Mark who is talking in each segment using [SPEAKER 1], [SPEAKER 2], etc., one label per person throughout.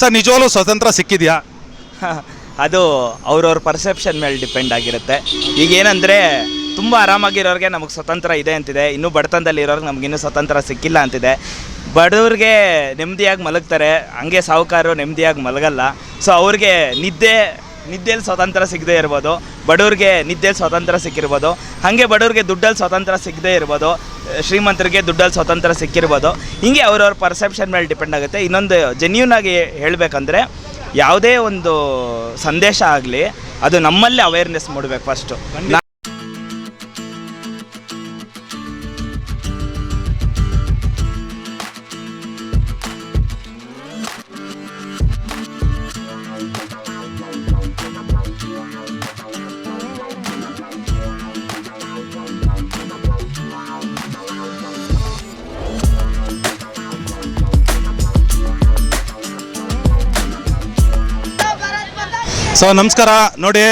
[SPEAKER 1] Sir, ನಿಜವಾಗ್ಲೂ ಸ್ವತಂತ್ರ ಸಿಕ್ಕಿದೆಯಾ?
[SPEAKER 2] ಅದು ಅವ್ರವ್ರ ಪರ್ಸೆಪ್ಷನ್ ಮೇಲೆ ಡಿಪೆಂಡ್ ಆಗಿರುತ್ತೆ. ಈಗ ಏನಂದರೆ, ತುಂಬ ಆರಾಮಾಗಿರೋರಿಗೆ ನಮಗೆ ಸ್ವತಂತ್ರ ಇದೆ ಅಂತಿದೆ. ಇನ್ನೂ ಬಡತನದಲ್ಲಿ ಇರೋರಿಗೆ ಇನ್ನೂ ಸ್ವತಂತ್ರ ಸಿಕ್ಕಿಲ್ಲ ಅಂತಿದೆ. ಬಡವ್ರಿಗೆ ನೆಮ್ಮದಿಯಾಗಿ ಮಲಗ್ತಾರೆ. ಹಂಗೆ ಸಾಹುಕಾರರು ನೆಮ್ಮದಿಯಾಗಿ ಮಲಗಲ್ಲ. ಸೊ ಅವ್ರಿಗೆ ನಿದ್ದೆ ನಿದ್ದೆಯಲ್ಲಿ ಸ್ವಾತಂತ್ರ್ಯ ಸಿಗದೇ ಇರ್ಬೋದು, ಬಡವ್ರಿಗೆ ನಿದ್ದೆಯಲ್ಲಿ ಸ್ವಾತಂತ್ರ್ಯ ಸಿಕ್ಕಿರ್ಬೋದು, ಹಾಗೆ ಬಡವ್ರಿಗೆ ದುಡ್ಡಲ್ಲಿ ಸ್ವಾತಂತ್ರ್ಯ ಸಿಗದೇ ಇರ್ಬೋದು ಶ್ರೀಮಂತರಿಗೆ ದುಡ್ಡಲ್ಲಿ ಸ್ವಾತಂತ್ರ್ಯ ಸಿಕ್ಕಿರ್ಬೋದು, ಹಿಂಗೆ ಅವ್ರವ್ರ ಪರ್ಸೆಪ್ಷನ್ ಮೇಲೆ ಡಿಪೆಂಡ್ ಆಗುತ್ತೆ. ಇನ್ನೊಂದು ಜೆನ್ಯೂನ್ ಆಗಿ ಹೇಳಬೇಕಂದ್ರೆ, ಯಾವುದೇ ಒಂದು ಸಂದೇಶ ಆಗಲಿ, ಅದು ನಮ್ಮಲ್ಲೇ ಅವೇರ್ನೆಸ್ ಮೂಡಬೇಕು ಫಸ್ಟು
[SPEAKER 1] ಸೊ ನಮಸ್ಕಾರ. ನೋಡಿ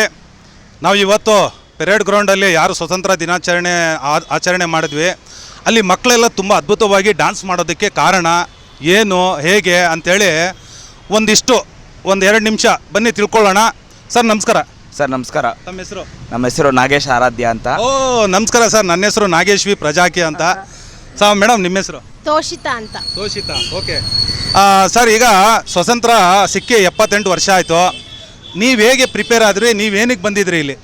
[SPEAKER 1] ನಾವು ಇವತ್ತು ಪೆರೇಡ್ ಗ್ರೌಂಡಲ್ಲಿ ಯಾರು ಸ್ವತಂತ್ರ ದಿನಾಚರಣೆ ಆಚರಣೆ ಮಾಡಿದ್ವಿ. ಅಲ್ಲಿ ಮಕ್ಕಳೆಲ್ಲ ತುಂಬ ಅದ್ಭುತವಾಗಿ ಡ್ಯಾನ್ಸ್ ಮಾಡೋದಕ್ಕೆ ಕಾರಣ ಏನು ಹೇಗೆ ಅಂಥೇಳಿ ಒಂದಿಷ್ಟು ಒಂದು ಎರಡು ನಿಮಿಷ ಬನ್ನಿ ತಿಳ್ಕೊಳ್ಳೋಣ. ಸರ್ ನಮಸ್ಕಾರ.
[SPEAKER 2] ಸರ್ ನಮಸ್ಕಾರ.
[SPEAKER 1] ತಮ್ಮ ಹೆಸರು?
[SPEAKER 2] ನಮ್ಮ ಹೆಸರು ನಾಗೇಶ್ ಆರಾಧ್ಯ ಅಂತ.
[SPEAKER 1] ಓ ನಮಸ್ಕಾರ ಸರ್. ನನ್ನ ಹೆಸರು ನಾಗೇಶ್ ವಿ ಪ್ರಜಾಕಿ ಅಂತ. ಸರ್ ಮೇಡಮ್ ನಿಮ್ಮ ಹೆಸರು?
[SPEAKER 3] ತೋಷಿತಾ ಅಂತ.
[SPEAKER 1] ತೋಷಿತಾ. ಓಕೆ ಸರ್ ಈಗ ಸ್ವತಂತ್ರ ಸಿಕ್ಕಿ ಎಪ್ಪತ್ತೆಂಟು ವರ್ಷ ಆಯಿತು. ನೀವು ಹೇಗೆ ಪ್ರಿಪೇರ್ ಆದ್ರಿ? ನೀವೇನಕ್ಕೆ ಬಂದಿದ್ರಿ ಇಲ್ಲಿ?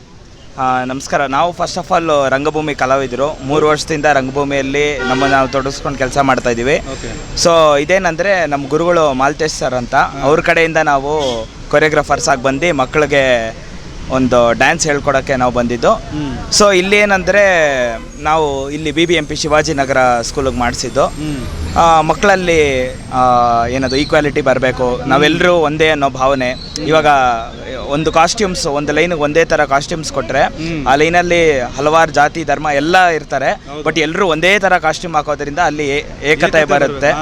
[SPEAKER 2] ಆ, ನಮಸ್ಕಾರ. ನಾವು ಫಸ್ಟ್ ಆಫ್ ಆಲ್ ರಂಗಭೂಮಿ ಕಲಾವಿದರು. ಮೂರು ವರ್ಷದಿಂದ ರಂಗಭೂಮಿಯಲ್ಲಿ ನಮ್ಮನ್ನು ನಾವು ತೊಡಗಿಸ್ಕೊಂಡು ಕೆಲಸ ಮಾಡ್ತಾ ಇದ್ದೀವಿ.
[SPEAKER 1] ಓಕೆ
[SPEAKER 2] ಸೊ ಇದೇನಂದರೆ ನಮ್ಮ ಗುರುಗಳು ಮಾಲ್ತೇಶ್ ಸರ್ ಅಂತ. ಅವ್ರ ಕಡೆಯಿಂದ ನಾವು ಕೊರಿಯೋಗ್ರಾಫರ್ಸ್ ಆಗಿ ಬಂದು ಮಕ್ಕಳಿಗೆ ಒಂದು ಡ್ಯಾನ್ಸ್ ಹೇಳ್ಕೊಡೋಕ್ಕೆ ನಾವು ಬಂದಿದ್ದು. ಸೊ ಇಲ್ಲಿ ಏನಂದರೆ ನಾವು ಇಲ್ಲಿ B B M P Shivajinagar ಸ್ಕೂಲಿಗೆ ಮಾಡಿಸಿದ್ದು. ಮಕ್ಕಳಲ್ಲಿ ಏನದು ಈಕ್ವಾಲಿಟಿ ಬರಬೇಕು. ನಾವೆಲ್ಲರೂ ಒಂದೇ ಅನ್ನೋ ಭಾವನೆ. ಇವಾಗ ಒಂದು ಕಾಸ್ಟ್ಯೂಮ್ಸ್ ಒಂದು ಲೈನಿಗೆ ಒಂದೇ ಥರ ಕಾಸ್ಟ್ಯೂಮ್ಸ್ ಕೊಟ್ಟರೆ ಆ ಲೈನಲ್ಲಿ ಹಲವಾರು ಜಾತಿ ಧರ್ಮ ಎಲ್ಲ ಇರ್ತಾರೆ. ಬಟ್ ಎಲ್ಲರೂ ಒಂದೇ ಥರ ಕಾಸ್ಟ್ಯೂಮ್ ಹಾಕೋದ್ರಿಂದ ಅಲ್ಲಿ ಏಕತೆ ಬರುತ್ತೆ.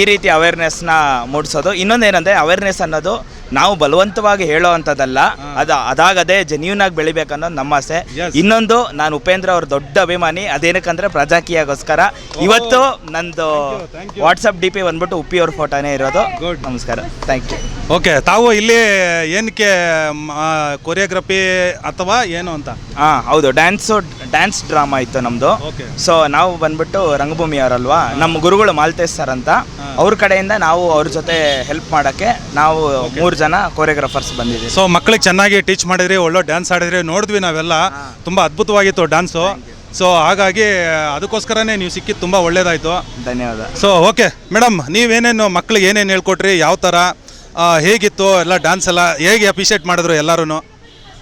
[SPEAKER 2] ಈ ರೀತಿ ಅವೇರ್ನೆಸ್ನ ಮೂಡಿಸೋದು. ಇನ್ನೊಂದೇನಂದರೆ ಅವೇರ್ನೆಸ್ ಅನ್ನೋದು ನಾವು ಬಲವಂತವಾಗಿ ಹೇಳೋ ಅಂಥದ್ದಲ್ಲ ಅದು ಅದಾಗದೆ ಜೆನ್ಯೂನ್ ಆಗಿ ಬೆಳಿಬೇಕನ್ನೋದು ನಮ್ಮ ಆಸೆ. ಇನ್ನೊಂದು ನಾನು ಉಪೇಂದ್ರ ಅವ್ರ ದೊಡ್ಡ ಅಭಿಮಾನಿ ಅದೇನಕ್ಕಂದ್ರೆ ಪ್ರಜಾಕೀಯಗೋಸ್ಕರ ಇವತ್ತು ನಂದು. ವಾಟ್ಸಪ್ ಡಿ ಪಿ ಬಂದ್ಬಿಟ್ಟು ಉಪ್ಪಿ ಅವ್ರ ಫೋಟೋನೇ ಇರೋದು. ನಮಸ್ಕಾರ. ಥ್ಯಾಂಕ್ ಯು
[SPEAKER 1] ಓಕೆ ತಾವು ಇಲ್ಲಿ ಏನಕ್ಕೆ ಕೊರಿಯೋಗ್ರಫಿ ಅಥವಾ ಏನು ಅಂತ?
[SPEAKER 2] ಹಾಂ ಹೌದು ಡ್ಯಾನ್ಸು ಡ್ಯಾನ್ಸ್ ಡ್ರಾಮಾ ಇತ್ತು ನಮ್ಮದು ಸೊ ನಾವು ಬಂದ್ಬಿಟ್ಟು ರಂಗಭೂಮಿ ಅವರಲ್ವಾ? ನಮ್ಮ ಗುರುಗಳು ಮಾಲ್ತೇಶ್ ಸರ್ ಅಂತ. ಅವ್ರ ಕಡೆಯಿಂದ ನಾವು ಅವ್ರ ಜೊತೆ ಹೆಲ್ಪ್ ಮಾಡೋಕ್ಕೆ ನಾವು ಮೂರು ಜನ ಕೊರಿಯೋಗ್ರಾಫರ್ಸ್ ಬಂದಿದ್ದೀವಿ.
[SPEAKER 1] ಸೊ ಮಕ್ಕಳಿಗೆ ಚೆನ್ನಾಗಿ ಟೀಚ್ ಮಾಡಿದ್ರಿ ಒಳ್ಳೆ ಡ್ಯಾನ್ಸ್ ಆಡಿದ್ರಿ ನೋಡಿದ್ವಿ ನಾವೆಲ್ಲ. ತುಂಬ ಅದ್ಭುತವಾಗಿತ್ತು ಡ್ಯಾನ್ಸು ಸೊ ಹಾಗಾಗಿ ಅದಕ್ಕೋಸ್ಕರನೇ ನೀವು ಸಿಕ್ಕಿದ್ದು ತುಂಬ ಒಳ್ಳೇದಾಯಿತು.
[SPEAKER 2] ಧನ್ಯವಾದ.
[SPEAKER 1] ಸೊ ಓಕೆ ಮೇಡಮ್ ನೀವೇನೇನು ಮಕ್ಳಿಗೆ ಏನೇನು ಹೇಳ್ಕೊಟ್ರಿ ಯಾವ ಥರ ಹೇಗಿತ್ತು ಎಲ್ಲ ಡ್ಯಾನ್ಸ್ ಎಲ್ಲ ಹೇಗೆ ಅಪ್ರಿಷಿಯೇಟ್ ಮಾಡಿದ್ರು ಎಲ್ಲರೂ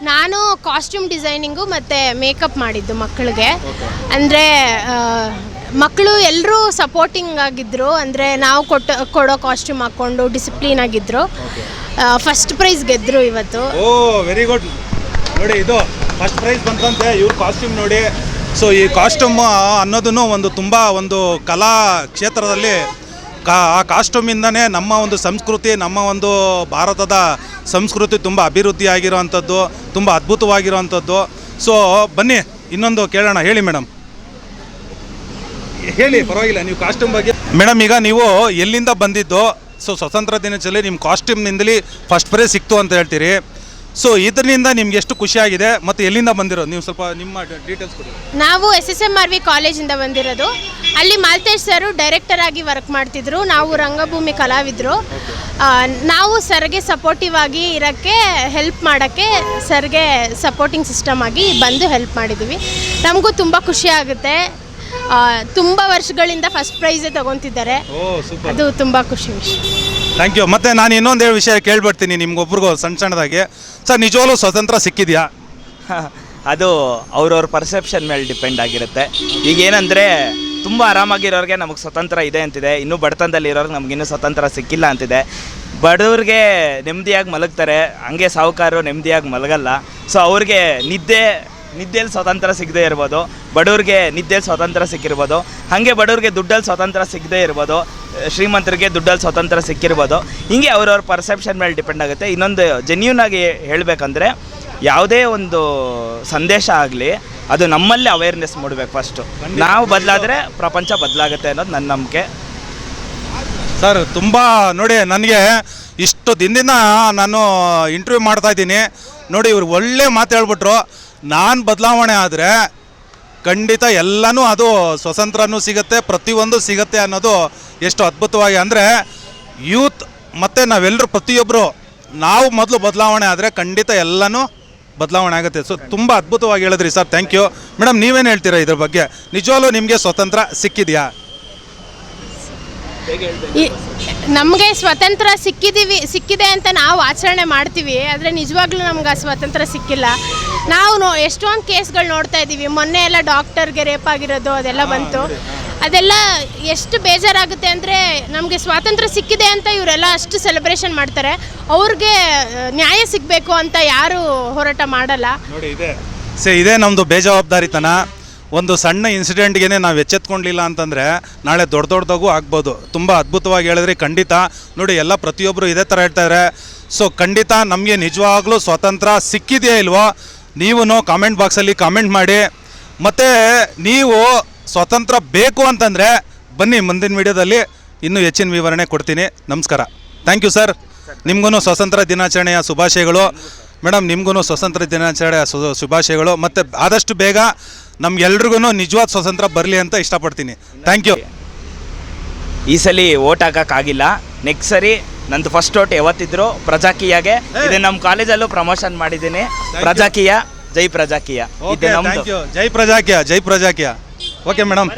[SPEAKER 3] ನಾನು ಕಾಸ್ಟ್ಯೂಮ್ ಡಿಸೈನಿಂಗು ಮತ್ತು ಮೇಕಪ್ ಮಾಡಿದ್ದು ಮಕ್ಕಳಿಗೆ ಅಂದರೆ ಮಕ್ಕಳು ಎಲ್ಲರೂ ಸಪೋರ್ಟಿಂಗ್ ಆಗಿದ್ದರು ಅಂದರೆ ನಾವು ಕೊಟ್ಟ ಕೊಡೋ ಕಾಸ್ಟ್ಯೂಮ್ ಹಾಕ್ಕೊಂಡು ಡಿಸಿಪ್ಲಿನ್ ಆಗಿದ್ದರು ಫಸ್ಟ್ ಪ್ರೈಸ್ ಗೆದ್ದರು ಇವತ್ತು.
[SPEAKER 1] ಓ ವೆರಿ ಗುಡ್ ನೋಡಿ ಇದು ಫಸ್ಟ್ ಪ್ರೈಸ್ ಬಂತಂತೆ ಇವ್ರ ಕಾಸ್ಟ್ಯೂಮ್ ನೋಡಿ. ಸೊ ಈ ಕಾಸ್ಟ್ಯೂಮ್ ಅನ್ನೋದನ್ನು ಒಂದು ತುಂಬ ಒಂದು ಕಲಾ ಕ್ಷೇತ್ರದಲ್ಲಿ ಕಾ ಆ ಕಾಸ್ಟ್ಯೂಮಿಂದನೇ ನಮ್ಮ ಒಂದು ಸಂಸ್ಕೃತಿ ನಮ್ಮ ಒಂದು ಭಾರತದ ಸಂಸ್ಕೃತಿ ತುಂಬ ಅಭಿವೃದ್ಧಿ ಆಗಿರೋವಂಥದ್ದು ತುಂಬ ಅದ್ಭುತವಾಗಿರೋವಂಥದ್ದು. ಸೊ ಬನ್ನಿ ಇನ್ನೊಂದು ಕೇಳೋಣ. ಹೇಳಿ ಮೇಡಮ್. ಹೇಳಿ ಪರವಾಗಿಲ್ಲ ನೀವು ಕಾಸ್ಟ್ಯೂಮ್ ಬಗ್ಗೆ ಮೇಡಮ್ ಈಗ ನೀವು ಎಲ್ಲಿಂದ ಬಂದಿದ್ದು? ಸೊ ಸ್ವತಂತ್ರ ದಿನಾಚರಣೆ ನಿಮ್ಮ ಕಾಸ್ಟ್ಯೂಮ್ನಿಂದಲೇ ಫಸ್ಟ್ ಪ್ರೈಸ್ ಸಿಕ್ತು ಅಂತ ಹೇಳ್ತೀರಿ. ಸೊ ಇದರಿಂದ ನಿಮ್ಗೆ ಎಷ್ಟು ಖುಷಿಯಾಗಿದೆ ಮತ್ತು ಎಲ್ಲಿಂದ ಬಂದಿರೋದು ನೀವು ಸ್ವಲ್ಪ ನಿಮ್ಮ ಡೀಟೇಲ್ಸ್ ಕೊಡಿ.
[SPEAKER 3] ನಾವು S S M R V ಕಾಲೇಜಿಂದ ಬಂದಿರೋದು. ಅಲ್ಲಿ ಮಾಲ್ತೇಶ್ ಸರು ಡೈರೆಕ್ಟರ್ ಆಗಿ ವರ್ಕ್ ಮಾಡ್ತಿದ್ರು. ನಾವು ರಂಗಭೂಮಿ ಕಲಾವಿದರು. ಆ, ನಾವು ಸರ್ಗೆ ಸಪೋರ್ಟಿವ್ ಆಗಿ ಇರೋಕ್ಕೆ ಹೆಲ್ಪ್ ಮಾಡೋಕ್ಕೆ ಸರ್ಗೆ ಸಪೋರ್ಟಿಂಗ್ ಸಿಸ್ಟಮ್ ಆಗಿ ಬಂದು ಹೆಲ್ಪ್ ಮಾಡಿದ್ದೀವಿ ನಮಗೂ ತುಂಬ ಖುಷಿ ಆಗುತ್ತೆ. ತುಂಬ ವರ್ಷಗಳಿಂದ ಫಸ್ಟ್ ಪ್ರೈಸ್ ತಗೊತಿದ್ದಾರೆ.
[SPEAKER 1] ಓ ಸೂಪರ್
[SPEAKER 3] ಅದು ತುಂಬ ಖುಷಿ ವಿಷಯ.
[SPEAKER 1] ಥ್ಯಾಂಕ್ ಯು ಮತ್ತೆ ನಾನು ಇನ್ನೊಂದು ಹೇಳಿ ವಿಷಯ ಕೇಳ್ಬಿಡ್ತೀನಿ ನಿಮ್ಗೊಬ್ರಿಗೂ ಸಣ್ಣ ಸಣ್ಣದಾಗಿ. ಸರ್ ನಿಜವಾಗ್ಲೂ ಸ್ವತಂತ್ರ ಸಿಕ್ಕಿದ್ಯಾ?
[SPEAKER 2] ಅದು ಅವ್ರವ್ರ ಪರ್ಸೆಪ್ಷನ್ ಮೇಲೆ ಡಿಪೆಂಡ್ ಆಗಿರುತ್ತೆ. ಈಗ ಏನಂದರೆ ತುಂಬ ಆರಾಮಾಗಿರೋರಿಗೆ ನಮಗೆ ಸ್ವತಂತ್ರ ಇದೆ ಅಂತಿದೆ. ಇನ್ನೂ ಬಡತನದಲ್ಲಿ ಇರೋರಿಗೆ ಇನ್ನೂ ಸ್ವತಂತ್ರ ಸಿಕ್ಕಿಲ್ಲ ಅಂತಿದೆ. ಬಡವ್ರಿಗೆ ನೆಮ್ಮದಿಯಾಗಿ ಮಲಗ್ತಾರೆ. ಹಂಗೆ ಸಾಹುಕಾರರು ನೆಮ್ಮದಿಯಾಗಿ ಮಲಗಲ್ಲ. ಸೊ ಅವ್ರಿಗೆ ನಿದ್ದೆ ನಿದ್ದೆಯಲ್ಲಿ ಸ್ವತಂತ್ರ ಸಿಗದೇ ಇರ್ಬೋದು. ಬಡವ್ರಿಗೆ ನಿದ್ದೆಯಲ್ಲಿ ಸ್ವಾತಂತ್ರ್ಯ ಸಿಕ್ಕಿರ್ಬೋದು ಹಾಗೆ ಬಡವ್ರಿಗೆ ದುಡ್ಡಲ್ಲಿ ಸ್ವಾತಂತ್ರ್ಯ ಸಿಗದೇ ಇರ್ಬೋದು ಶ್ರೀಮಂತರಿಗೆ ದುಡ್ಡಲ್ಲಿ ಸ್ವಾತಂತ್ರ್ಯ ಸಿಕ್ಕಿರ್ಬೋದು ಹಿಂಗೆ ಅವ್ರವ್ರ ಪರ್ಸೆಪ್ಷನ್ ಮೇಲೆ ಡಿಪೆಂಡ್ ಆಗುತ್ತೆ. ಇನ್ನೊಂದು ಜೆನ್ಯೂನ್ ಆಗಿ ಹೇಳಬೇಕಂದ್ರೆ ಯಾವುದೇ ಒಂದು ಸಂದೇಶ ಆಗಲಿ ಅದು ನಮ್ಮಲ್ಲೇ ಅವೇರ್ನೆಸ್ ಮೂಡಬೇಕು ಫಸ್ಟು ನಾವು ಬದಲಾದರೆ ಪ್ರಪಂಚ ಬದಲಾಗುತ್ತೆ ಅನ್ನೋದು ನನ್ನ ನಂಬಿಕೆ.
[SPEAKER 1] ಸರ್ ತುಂಬ ನೋಡಿ ನನಗೆ ಇಷ್ಟು ದಿನದಿಂದ ನಾನು ಇಂಟರ್ವ್ಯೂ ಮಾಡ್ತಾ ಇದ್ದೀನಿ. ನೋಡಿ ಇವ್ರು ಒಳ್ಳೆ ಮಾತು ಹೇಳ್ಬಿಟ್ರು. ನಾನು ಬದಲಾವಣೆ ಆದರೆ ಖಂಡಿತ ಎಲ್ಲನೂ ಅದು ಸ್ವತಂತ್ರನೂ ಸಿಗುತ್ತೆ, ಪ್ರತಿಯೊಂದು ಸಿಗುತ್ತೆ ಅನ್ನೋದು ಎಷ್ಟು ಅದ್ಭುತವಾಗಿ ಅಂದರೆ, ಯೂತ್ ಮತ್ತು ನಾವೆಲ್ಲರೂ ಪ್ರತಿಯೊಬ್ಬರು ನಾವು ಮೊದಲು ಬದಲಾವಣೆ ಆದರೆ ಖಂಡಿತ ಎಲ್ಲನೂ ಬದಲಾವಣೆ ಆಗುತ್ತೆ. ಸೊ ತುಂಬ ಅದ್ಭುತವಾಗಿ ಹೇಳಿದ್ರಿ ಸರ್ ಥ್ಯಾಂಕ್ ಯು ಮೇಡಮ್ ನೀವೇನು ಹೇಳ್ತೀರಾ ಇದ್ರ ಬಗ್ಗೆ? ನಿಜವಾಗ್ಲೂ ನಿಮಗೆ ಸ್ವತಂತ್ರ ಸಿಕ್ಕಿದೆಯಾ?
[SPEAKER 3] ನಮಗೆ ಸ್ವತಂತ್ರ ಸಿಕ್ಕಿದೀವಿ, ಸಿಕ್ಕಿದೆ ಅಂತ ನಾವು ಆಚರಣೆ ಮಾಡ್ತೀವಿ, ಆದರೆ ನಿಜವಾಗ್ಲೂ ನಮ್ಗೆ ಆ ಸ್ವತಂತ್ರ ಸಿಕ್ಕಿಲ್ಲ. ನಾವು ನೋ ಎಷ್ಟೊಂದು ಕೇಸ್ಗಳು ನೋಡ್ತಾ ಇದ್ದೀವಿ ಮೊನ್ನೆ ಎಲ್ಲ ಡಾಕ್ಟರ್ಗೆ ರೇಪ್ ಆಗಿರೋದು ಅದೆಲ್ಲ ಬಂತು. ಅದೆಲ್ಲ ಎಷ್ಟು ಬೇಜಾರಾಗುತ್ತೆ ಅಂದರೆ ನಮಗೆ ಸ್ವಾತಂತ್ರ್ಯ ಸಿಕ್ಕಿದೆ ಅಂತ ಇವರೆಲ್ಲ ಅಷ್ಟು ಸೆಲೆಬ್ರೇಷನ್ ಮಾಡ್ತಾರೆ. ಅವ್ರಿಗೆ ನ್ಯಾಯ ಸಿಗಬೇಕು ಅಂತ ಯಾರು ಹೋರಾಟ ಮಾಡಲ್ಲ.
[SPEAKER 1] ನೋಡಿ ಇದೆ. ಸೇ ಇದೇ ನಮ್ಮದು ಬೇಜವಾಬ್ದಾರಿತನ. ಒಂದು ಸಣ್ಣ ಇನ್ಸಿಡೆಂಟ್ಗೆ ನಾವು ಎಚ್ಚೆತ್ಕೊಂಡಿಲ್ಲ ಅಂತಂದರೆ ನಾಳೆ ದೊಡ್ಡ ದೊಡ್ಡದಾಗೂ ಆಗ್ಬೋದು. ತುಂಬ ಅದ್ಭುತವಾಗಿ ಹೇಳಿದ್ರೆ ಖಂಡಿತ. ನೋಡಿ ಎಲ್ಲ ಪ್ರತಿಯೊಬ್ಬರು ಇದೇ ಥರ ಇದ್ದಾರೆ ಸೊ ಖಂಡಿತ ನಮಗೆ ನಿಜವಾಗ್ಲೂ ಸ್ವಾತಂತ್ರ್ಯ ಸಿಕ್ಕಿದೆಯಾ ಇಲ್ವೋ ನೀವು ಕಾಮೆಂಟ್ ಬಾಕ್ಸಲ್ಲಿ ಕಾಮೆಂಟ್ ಮಾಡಿ. ಮತ್ತು ನೀವು ಸ್ವತಂತ್ರ ಬೇಕು ಅಂತಂದರೆ ಬನ್ನಿ ಮುಂದಿನ ವಿಡಿಯೋದಲ್ಲಿ ಇನ್ನೂ ಹೆಚ್ಚಿನ ವಿವರಣೆ ಕೊಡ್ತೀನಿ. ನಮಸ್ಕಾರ. ಥ್ಯಾಂಕ್ ಯು ಸರ್ ನಿಮಗೂ ಸ್ವಾತಂತ್ರ್ಯ ದಿನಾಚರಣೆಯ ಶುಭಾಶಯಗಳು. ಮೇಡಮ್ ನಿಮಗೂ ಸ್ವಾತಂತ್ರ್ಯ ದಿನಾಚರಣೆಯ ಶುಭಾಶಯಗಳು. ಮತ್ತು ಆದಷ್ಟು ಬೇಗ ನಮ್ಗೆಲ್ರಿಗೂ ನಿಜವಾದ ಸ್ವಾತಂತ್ರ್ಯ ಬರಲಿ ಅಂತ ಇಷ್ಟಪಡ್ತೀನಿ. ಥ್ಯಾಂಕ್ ಯು
[SPEAKER 2] ಈ ಸಲ ಓಟ್ ಹಾಕೋಕ್ಕಾಗಿಲ್ಲ. ನೆಕ್ಸ್ಟ್ ಸರಿ ನಂದು ಫಸ್ಟ್ ಓಟ್ ಯಾವತ್ತಿದ್ರು ಪ್ರಜಾಕೀಯಗೆ. ಇದು ನಮ್ಮ ಕಾಲೇಜಲ್ಲೂ ಪ್ರಮೋಷನ್ ಮಾಡಿದ್ದೀನಿ. ಪ್ರಜಾಕೀಯ ಜೈ ಪ್ರಜಾಕೀಯ. ಇದು ನಮ್ದು.
[SPEAKER 1] ಜೈ ಪ್ರಜಾಕೀಯ ಜೈ ಪ್ರಜಾಕೀಯ. Okay madam